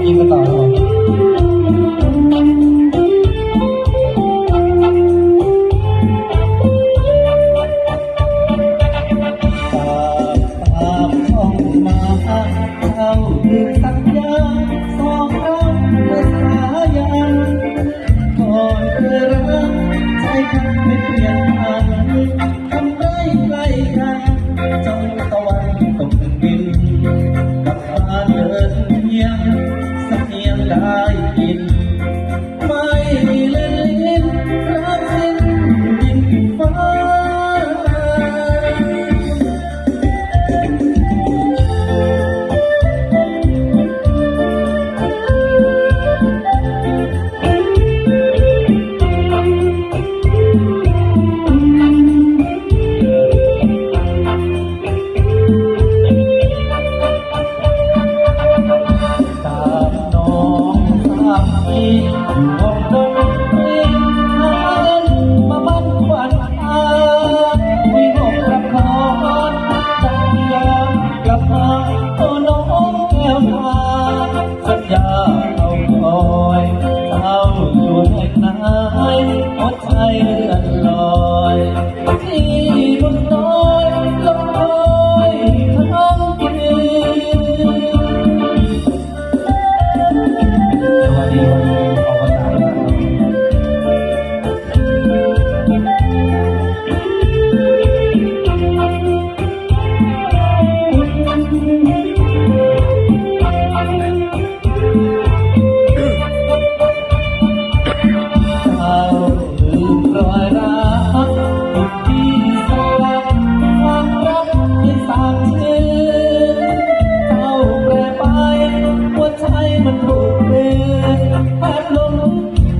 一个导游。Yeah.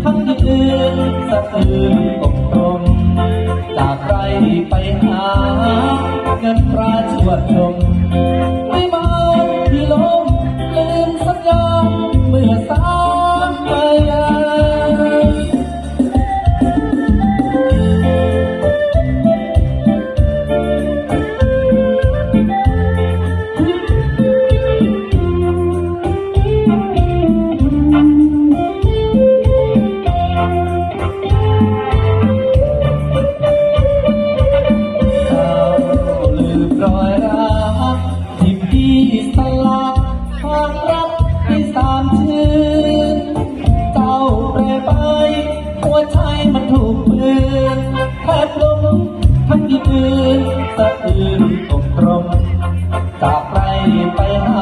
ทั้งคืนสะอื่นตกตรงจากไรไปหา เงินปราชวดชม ว่ชายมันถูกมืนขาดลมทั้งที่ยืนตะอื่นตกตรงจากไปไปหา